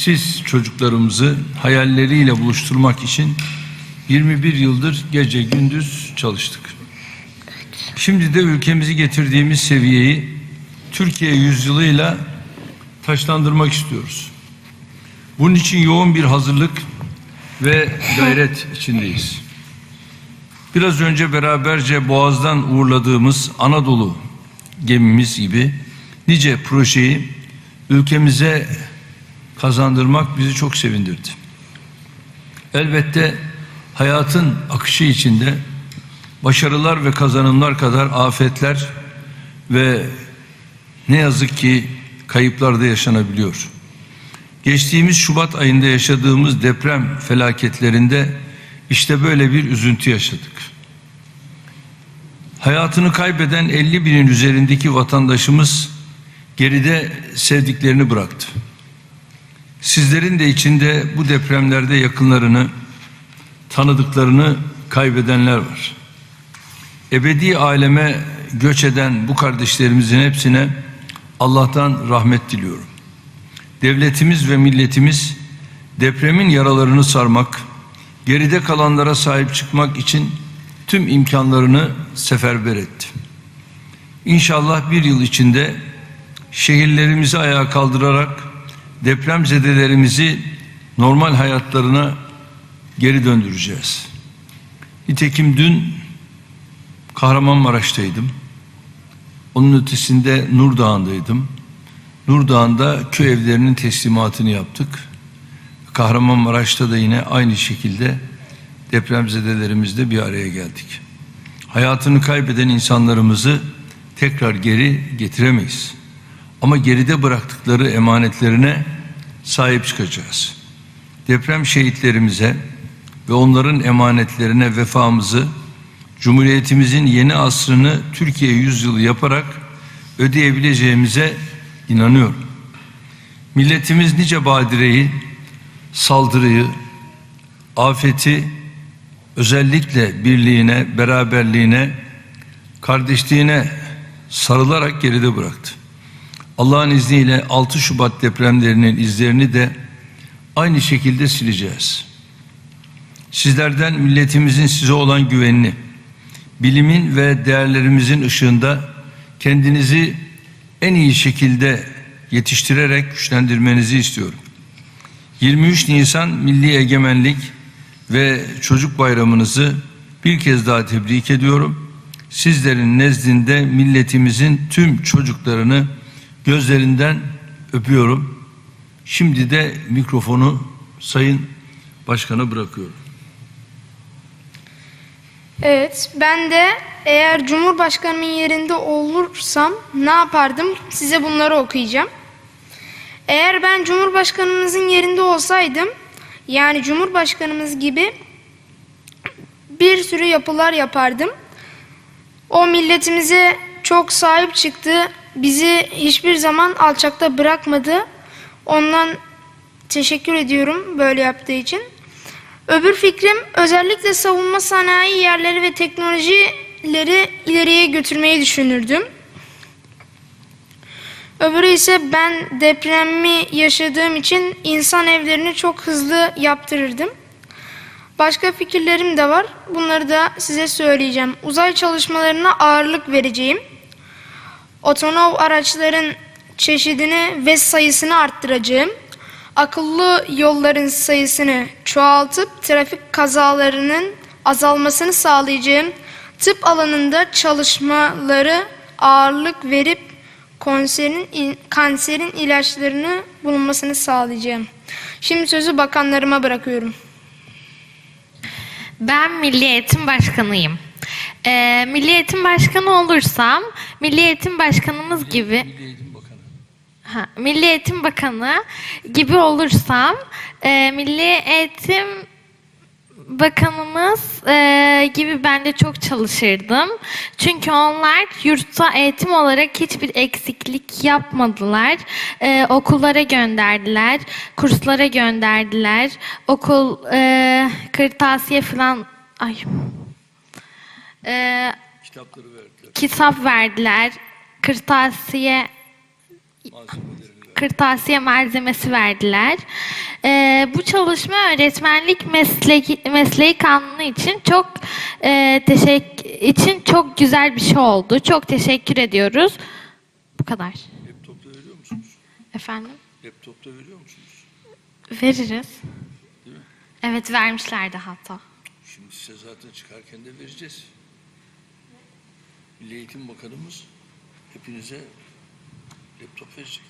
siz çocuklarımızı hayalleriyle buluşturmak için 21 yıldır gece gündüz çalıştık. Şimdi de ülkemizi getirdiğimiz seviyeyi Türkiye yüzyılıyla taşlandırmak istiyoruz. Bunun için yoğun bir hazırlık ve gayret içindeyiz. Biraz önce beraberce Boğaz'dan uğurladığımız Anadolu gemimiz gibi nice projeyi ülkemize kazandırmak bizi çok sevindirdi. Elbette hayatın akışı içinde başarılar ve kazanımlar kadar afetler ve ne yazık ki kayıplar da yaşanabiliyor. Geçtiğimiz Şubat ayında yaşadığımız deprem felaketlerinde işte böyle bir üzüntü yaşadık. Hayatını kaybeden 50 binin üzerindeki vatandaşımız geride sevdiklerini bıraktı. Sizlerin de içinde bu depremlerde yakınlarını, tanıdıklarını kaybedenler var. Ebedi aleme göç eden bu kardeşlerimizin hepsine Allah'tan rahmet diliyorum. Devletimiz ve milletimiz depremin yaralarını sarmak, geride kalanlara sahip çıkmak için tüm imkanlarını seferber etti. İnşallah bir yıl içinde şehirlerimizi ayağa kaldırarak depremzedelerimizi normal hayatlarına geri döndüreceğiz. Nitekim dün Kahramanmaraş'taydım. Onun ötesinde Nur Dağı'ndaydım. Nur Dağı'nda köy evlerinin teslimatını yaptık. Kahramanmaraş'ta da yine aynı şekilde depremzedelerimizle bir araya geldik. Hayatını kaybeden insanlarımızı tekrar geri getiremeyiz. Ama geride bıraktıkları emanetlerine sahip çıkacağız. Deprem şehitlerimize ve onların emanetlerine vefamızı Cumhuriyetimizin yeni asrını Türkiye yüzyılı yaparak ödeyebileceğimize inanıyorum. Milletimiz nice badireyi, saldırıyı, afeti özellikle birliğine, beraberliğine, kardeşliğine sarılarak geride bıraktı. Allah'ın izniyle 6 Şubat depremlerinin izlerini de aynı şekilde sileceğiz. Sizlerden milletimizin size olan güvenini, bilimin ve değerlerimizin ışığında kendinizi en iyi şekilde yetiştirerek güçlendirmenizi istiyorum. 23 Nisan Milli Egemenlik ve Çocuk Bayramınızı bir kez daha tebrik ediyorum. Sizlerin nezdinde milletimizin tüm çocuklarını gözlerinden öpüyorum. Şimdi de mikrofonu Sayın Başkan'a bırakıyorum. Evet, ben de eğer Cumhurbaşkanımın yerinde olursam ne yapardım? Size bunları okuyacağım. Eğer ben Cumhurbaşkanımızın yerinde olsaydım, yani Cumhurbaşkanımız gibi bir sürü yapılar yapardım. O milletimize çok sahip çıktı. Bizi hiçbir zaman alçakta bırakmadı. Ondan teşekkür ediyorum böyle yaptığı için. Öbür fikrim özellikle savunma sanayi yerleri ve teknolojileri ileriye götürmeyi düşünürdüm. Öbürü ise ben depremi yaşadığım için insan evlerini çok hızlı yaptırırdım. Başka fikirlerim de var. Bunları da size söyleyeceğim. Uzay çalışmalarına ağırlık vereceğim. Otonom araçların çeşidini ve sayısını arttıracağım. Akıllı yolların sayısını çoğaltıp trafik kazalarının azalmasını sağlayacağım. Tıp alanında çalışmaları ağırlık verip konserin, kanserin ilaçlarını bulunmasını sağlayacağım. Şimdi sözü bakanlarıma bırakıyorum. Ben Milli Eğitim Başkanıyım. Ee, Milli Eğitim Başkanı olursam, Milli Eğitim Başkanımız gibi... Ha, Milli Eğitim Bakanı gibi olursam, e, Milli Eğitim Bakanımız e, gibi ben de çok çalışırdım. Çünkü onlar yurtta eğitim olarak hiçbir eksiklik yapmadılar. E, okullara gönderdiler, kurslara gönderdiler. Okul e, kırtasiye falan... Ay. E, Kitapları verdiler, kitap verdiler, kırtasiye malzemeleri kırtasiye malzemesi verdiler. Ee, bu çalışma öğretmenlik mesleği, mesleği kanunu için çok e, teşekkür için çok güzel bir şey oldu. Çok teşekkür ediyoruz. Bu kadar. Laptopta veriyor musunuz? Efendim? Laptopta veriyor musunuz? Veririz. Evet vermişlerdi hatta. Şimdi size zaten çıkarken de vereceğiz. Milli Eğitim Bakanımız hepinize laptop verecek.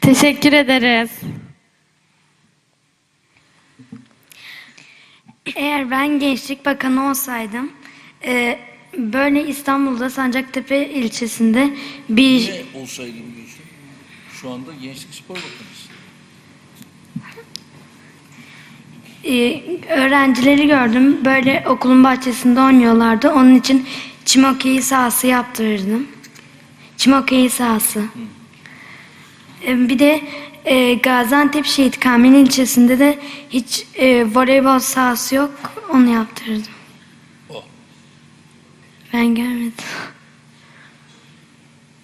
Teşekkür ederiz. Eğer ben Gençlik Bakanı olsaydım, e, böyle İstanbul'da Sancaktepe ilçesinde bir Ne olsaydı biliyorsun? Şu anda Gençlik Spor Bakanısın. e, öğrencileri gördüm. Böyle okulun bahçesinde oynuyorlardı. Onun için çim hokeyi sahası yaptırırdım. Çim hokeyi sahası. E, bir de e, Gaziantep Şehit Kamil ilçesinde de hiç e, voleybol sahası yok. Onu yaptırırdım. O. Ben görmedim.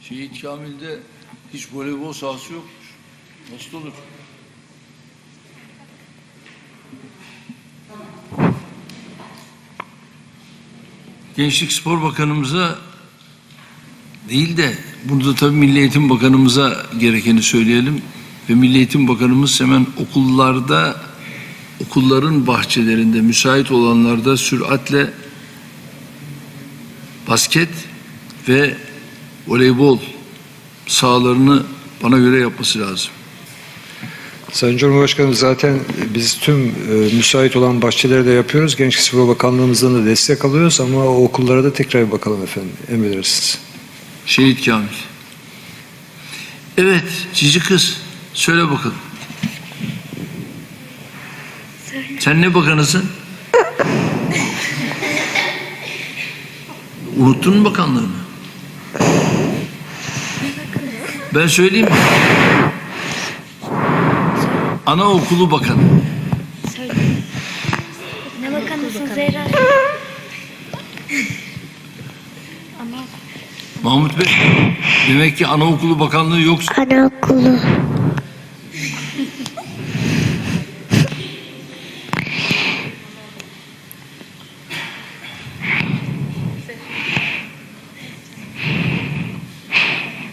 Şehit Kamil'de hiç voleybol sahası yokmuş. Nasıl olur? Gençlik Spor Bakanımıza değil de burada tabii Milli Eğitim Bakanımıza gerekeni söyleyelim. Ve Milli Eğitim Bakanımız hemen okullarda, okulların bahçelerinde müsait olanlarda süratle basket ve voleybol sahalarını bana göre yapması lazım. Sayın Cumhurbaşkanım zaten biz tüm e, müsait olan bahçeleri de yapıyoruz. Gençlik Spor Bakanlığımızdan da destek alıyoruz ama o okullara da tekrar bir bakalım efendim. Emredersiniz. Şehit Kamil. Evet, cici kız. Söyle bakalım. Sen ne bakanısın? Unuttun mu bakanlığını? Ben söyleyeyim mi? Anaokulu Bakanı. Ne bakanısın Zehra? Mahmut Bey, demek ki anaokulu bakanlığı yok. Anaokulu.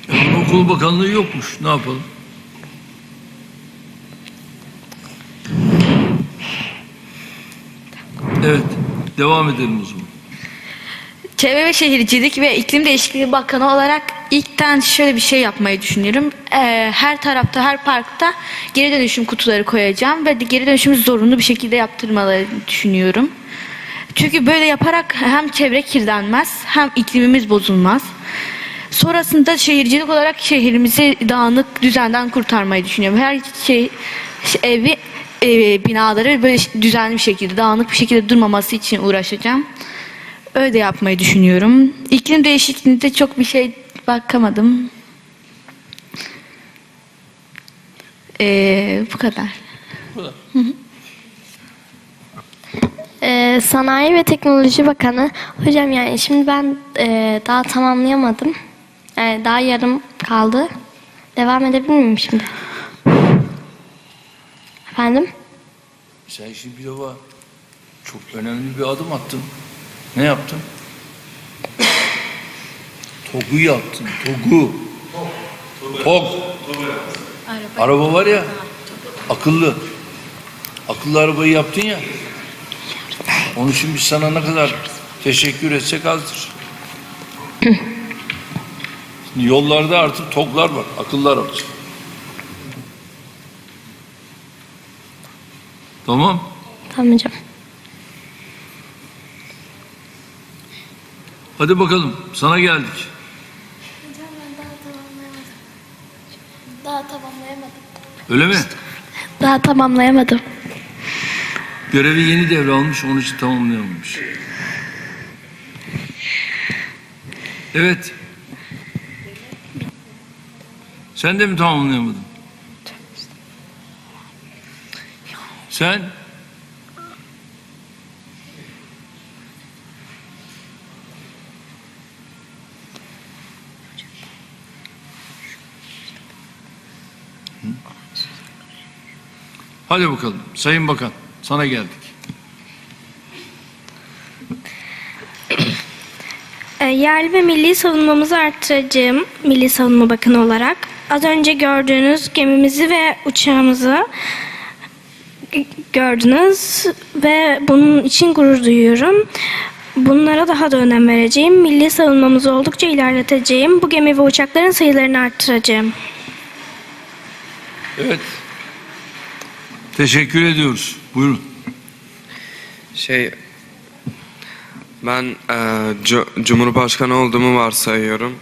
Anaokulu bakanlığı yokmuş. Ne yapalım? Evet, devam edelim o zaman. Çevre ve Şehircilik ve İklim Değişikliği Bakanı olarak ilkten şöyle bir şey yapmayı düşünüyorum. Ee, her tarafta, her parkta geri dönüşüm kutuları koyacağım ve geri dönüşümü zorunlu bir şekilde yaptırmaları düşünüyorum. Çünkü böyle yaparak hem çevre kirlenmez hem iklimimiz bozulmaz. Sonrasında şehircilik olarak şehrimizi dağınık düzenden kurtarmayı düşünüyorum. Her şey evi e, binaları böyle düzenli bir şekilde, dağınık bir şekilde durmaması için uğraşacağım. Öyle yapmayı düşünüyorum. İklim değişikliğinde çok bir şey bakamadım. Ee, bu kadar. Ee, Sanayi ve Teknoloji Bakanı. Hocam yani şimdi ben e, daha tamamlayamadım. Yani daha yarım kaldı. Devam edebilir miyim şimdi? Efendim? Sen şimdi bir defa çok önemli bir adım attın. Ne yaptın? Togu yaptın. Togu. Tog. Araba var ya. Akıllı. Akıllı arabayı yaptın ya. Onun için biz sana ne kadar teşekkür etsek azdır. Şimdi yollarda artık toglar var. Akıllı araba. Tamam. Tamam hocam. Hadi bakalım sana geldik. Daha tamamlayamadım. Öyle mi? Daha tamamlayamadım. Görevi yeni devralmış onun için tamamlayamamış. Evet. Sen de mi tamamlayamadın? Sen? Hadi bakalım Sayın Bakan sana geldik. E, Yerli ve milli savunmamızı arttıracağım Milli Savunma Bakanı olarak. Az önce gördüğünüz gemimizi ve uçağımızı gördünüz ve bunun için gurur duyuyorum. Bunlara daha da önem vereceğim. Milli savunmamızı oldukça ilerleteceğim. Bu gemi ve uçakların sayılarını arttıracağım. Evet. Teşekkür ediyoruz. Buyurun. Şey ben e, cu- Cumhurbaşkanı olduğumu varsayıyorum.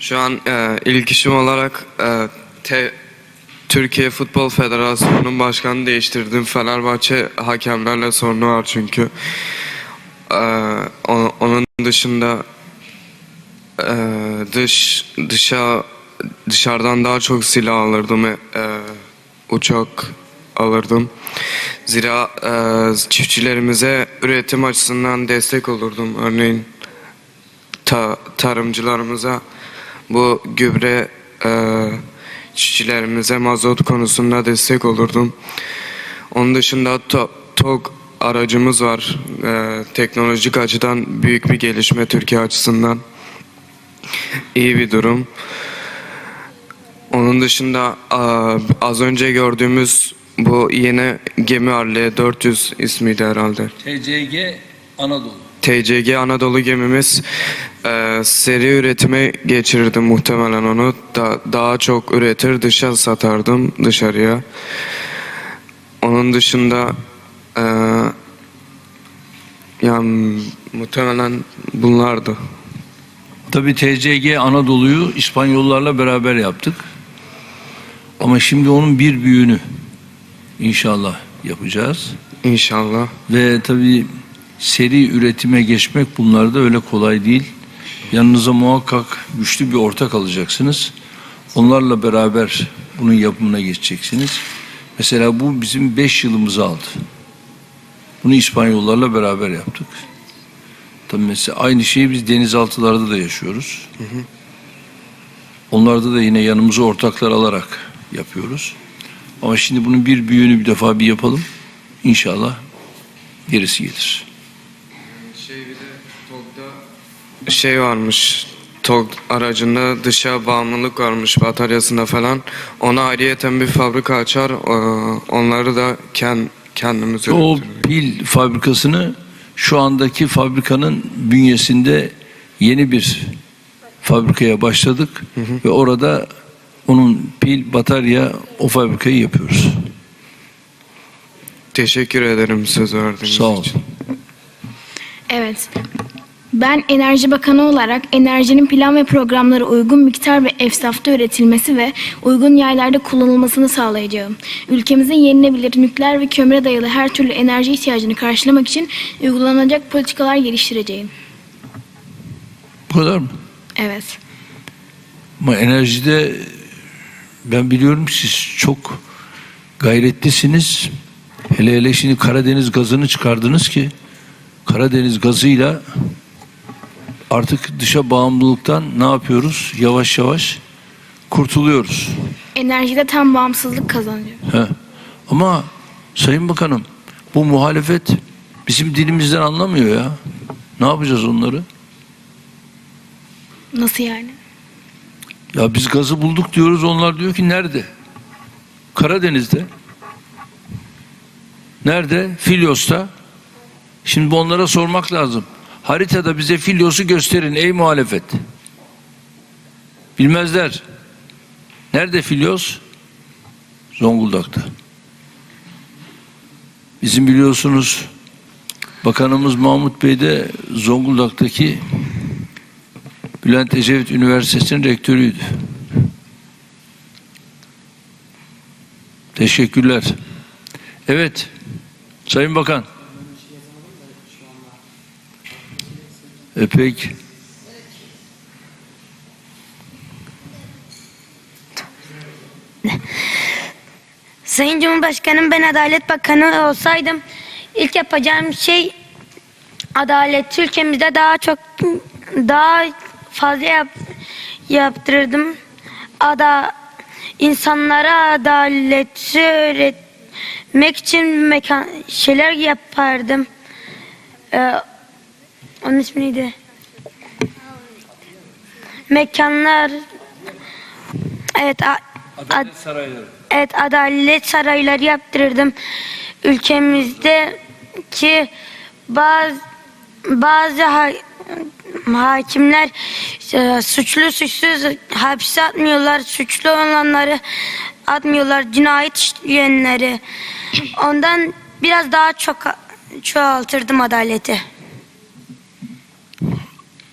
Şu an e, ilk işim olarak e, te- Türkiye Futbol Federasyonu'nun başkanı değiştirdim. Fenerbahçe hakemlerle sorunu var çünkü. E, o- onun dışında e, dış dışa dışarıdan daha çok silah alırdım. E, uçak alırdım. Zira e, çiftçilerimize üretim açısından destek olurdum. Örneğin ta, tarımcılarımıza bu gübre e, çiftçilerimize mazot konusunda destek olurdum. Onun dışında to, TOG aracımız var. E, teknolojik açıdan büyük bir gelişme Türkiye açısından. İyi bir durum. Onun dışında az önce gördüğümüz bu yeni gemi Harley 400 ismiydi herhalde. TCG Anadolu. TCG Anadolu gemimiz e, seri üretime geçirirdim muhtemelen onu. Da, daha çok üretir dışa satardım dışarıya. Onun dışında e, yani muhtemelen bunlardı. Tabii TCG Anadolu'yu İspanyollarla beraber yaptık. Ama şimdi onun bir büyüğünü inşallah yapacağız. İnşallah. Ve tabii seri üretime geçmek bunlar da öyle kolay değil. Yanınıza muhakkak güçlü bir ortak alacaksınız. Onlarla beraber bunun yapımına geçeceksiniz. Mesela bu bizim beş yılımızı aldı. Bunu İspanyollarla beraber yaptık. Tabii mesela aynı şeyi biz denizaltılarda da yaşıyoruz. Onlarda da yine yanımıza ortaklar alarak yapıyoruz. Ama şimdi bunun bir büyüğünü bir defa bir yapalım. İnşallah gerisi gelir. Şey bir de TOG'da şey varmış. TOG aracında dışa bağımlılık varmış bataryasında falan. Ona ayrıyeten bir fabrika açar. Onları da kend, kendimiz O üretirdik. pil fabrikasını şu andaki fabrikanın bünyesinde yeni bir fabrikaya başladık ve orada onun pil, batarya o fabrikayı yapıyoruz. Teşekkür ederim söz verdiğiniz Sağ olun. için. Evet. Ben Enerji Bakanı olarak enerjinin plan ve programları uygun miktar ve efsafta üretilmesi ve uygun yerlerde kullanılmasını sağlayacağım. Ülkemizin yenilebilir nükleer ve kömüre dayalı her türlü enerji ihtiyacını karşılamak için uygulanacak politikalar geliştireceğim. Bu kadar mı? Evet. Ama enerjide ben biliyorum siz çok gayretlisiniz. Hele hele şimdi Karadeniz gazını çıkardınız ki Karadeniz gazıyla artık dışa bağımlılıktan ne yapıyoruz? Yavaş yavaş kurtuluyoruz. Enerjide tam bağımsızlık kazanacağım. He. Ama Sayın Bakanım bu muhalefet bizim dilimizden anlamıyor ya. Ne yapacağız onları? Nasıl yani? Ya biz gazı bulduk diyoruz onlar diyor ki nerede? Karadeniz'de. Nerede? Filyos'ta. Şimdi bu onlara sormak lazım. Haritada bize Filyos'u gösterin ey muhalefet. Bilmezler. Nerede Filyos? Zonguldak'ta. Bizim biliyorsunuz Bakanımız Mahmut Bey de Zonguldak'taki Bülent Ecevit Üniversitesi'nin rektörüydü. Teşekkürler. Evet, Sayın Bakan. E. Sayın Cumhurbaşkanım ben Adalet Bakanı olsaydım ilk yapacağım şey adalet ülkemizde daha çok daha fazla yap, yaptırırdım. Ada insanlara adalet öğret, mek için mekan şeyler yapardım. Ee, onun ismi neydi? Mekanlar Evet, a- ad- sarayları. evet adalet sarayları yaptırırdım. Ülkemizde ki bazı bazı ha- hakimler e, suçlu suçsuz hapse atmıyorlar. Suçlu olanları atmıyorlar. Cinayet işleyenleri. Ondan biraz daha çok çoğaltırdım adaleti.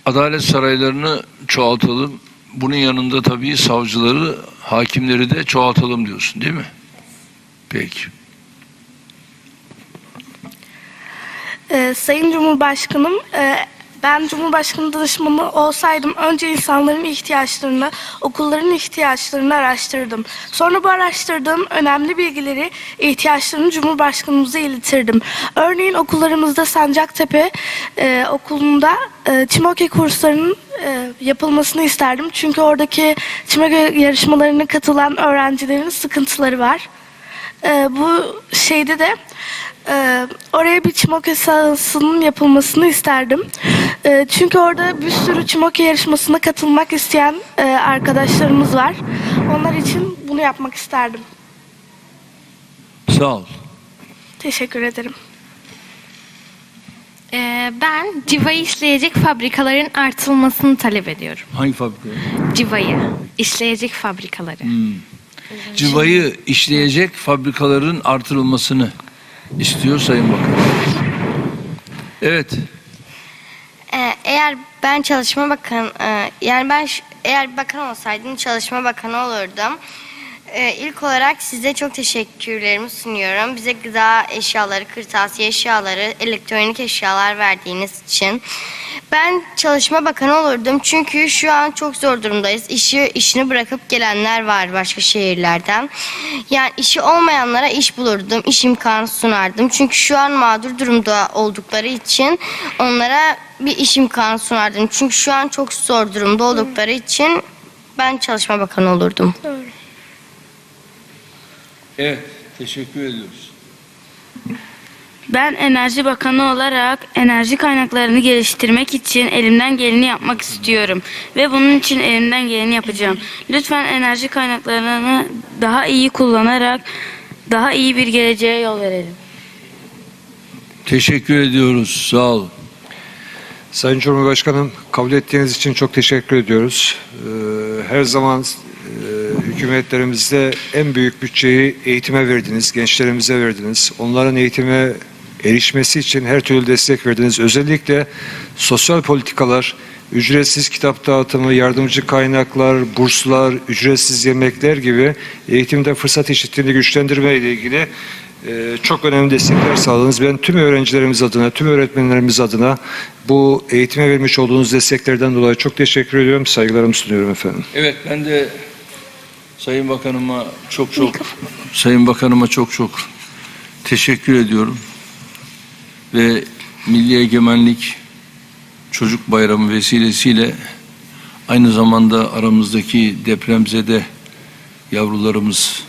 Adalet saraylarını çoğaltalım. Bunun yanında tabii savcıları, hakimleri de çoğaltalım diyorsun değil mi? Peki. Ee, Sayın Cumhurbaşkanım, e, ben Cumhurbaşkanı danışmanı olsaydım önce insanların ihtiyaçlarını, okulların ihtiyaçlarını araştırdım. Sonra bu araştırdığım önemli bilgileri, ihtiyaçlarını Cumhurbaşkanımıza iletirdim. Örneğin okullarımızda Sancaktepe e, okulunda e, çim hokey kurslarının e, yapılmasını isterdim. Çünkü oradaki çim hokey yarışmalarına katılan öğrencilerin sıkıntıları var. Ee, bu şeyde de e, oraya bir çimoke sahasının yapılmasını isterdim. E, çünkü orada bir sürü çimoke yarışmasına katılmak isteyen e, arkadaşlarımız var. Onlar için bunu yapmak isterdim. Sağ ol. Teşekkür ederim. Ee, ben civayı işleyecek fabrikaların artılmasını talep ediyorum. Hangi fabrika? Civayı işleyecek fabrikaları. Civayı işleyecek fabrikaların artırılmasını istiyor Sayın Bakan. Evet. Ee, eğer ben çalışma bakan e, yani ben eğer bakan olsaydım çalışma bakanı olurdum. Ee, ilk olarak size çok teşekkürlerimi sunuyorum. Bize gıda eşyaları, kırtasiye eşyaları, elektronik eşyalar verdiğiniz için. Ben çalışma bakanı olurdum çünkü şu an çok zor durumdayız. İşi işini bırakıp gelenler var başka şehirlerden. Yani işi olmayanlara iş bulurdum, iş imkanı sunardım. Çünkü şu an mağdur durumda oldukları için onlara bir iş imkanı sunardım. Çünkü şu an çok zor durumda oldukları için ben çalışma bakanı olurdum. Evet. Teşekkür ediyoruz. Ben Enerji Bakanı olarak enerji kaynaklarını geliştirmek için elimden geleni yapmak istiyorum. Ve bunun için elimden geleni yapacağım. Lütfen enerji kaynaklarını daha iyi kullanarak daha iyi bir geleceğe yol verelim. Teşekkür ediyoruz. Sağ ol. Sayın Cumhurbaşkanım kabul ettiğiniz için çok teşekkür ediyoruz. Ee, Her zaman hükümetlerimizde en büyük bütçeyi eğitime verdiniz, gençlerimize verdiniz. Onların eğitime erişmesi için her türlü destek verdiniz. Özellikle sosyal politikalar, ücretsiz kitap dağıtımı, yardımcı kaynaklar, burslar, ücretsiz yemekler gibi eğitimde fırsat eşitliğini güçlendirme ile ilgili e, çok önemli destekler sağladınız. Ben tüm öğrencilerimiz adına, tüm öğretmenlerimiz adına bu eğitime vermiş olduğunuz desteklerden dolayı çok teşekkür ediyorum. Saygılarımı sunuyorum efendim. Evet ben de Sayın Bakanıma çok çok Sayın Bakanıma çok çok teşekkür ediyorum. Ve Milli Egemenlik Çocuk Bayramı vesilesiyle aynı zamanda aramızdaki depremzede yavrularımız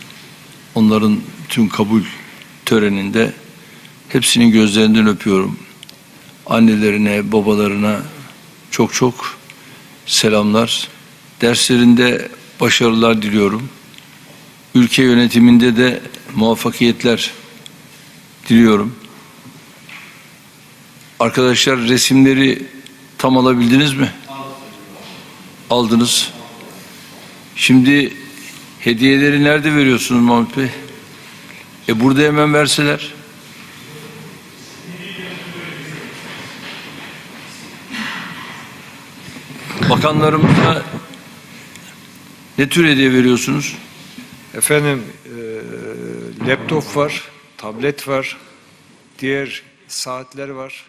onların tüm kabul töreninde hepsinin gözlerinden öpüyorum. Annelerine, babalarına çok çok selamlar. Derslerinde başarılar diliyorum. Ülke yönetiminde de muvaffakiyetler diliyorum. Arkadaşlar resimleri tam alabildiniz mi? Aldınız. Şimdi hediyeleri nerede veriyorsunuz Mahmut Bey? E burada hemen verseler. Bakanlarımıza ne tür hediye veriyorsunuz? Efendim e, laptop var, tablet var, diğer saatler var.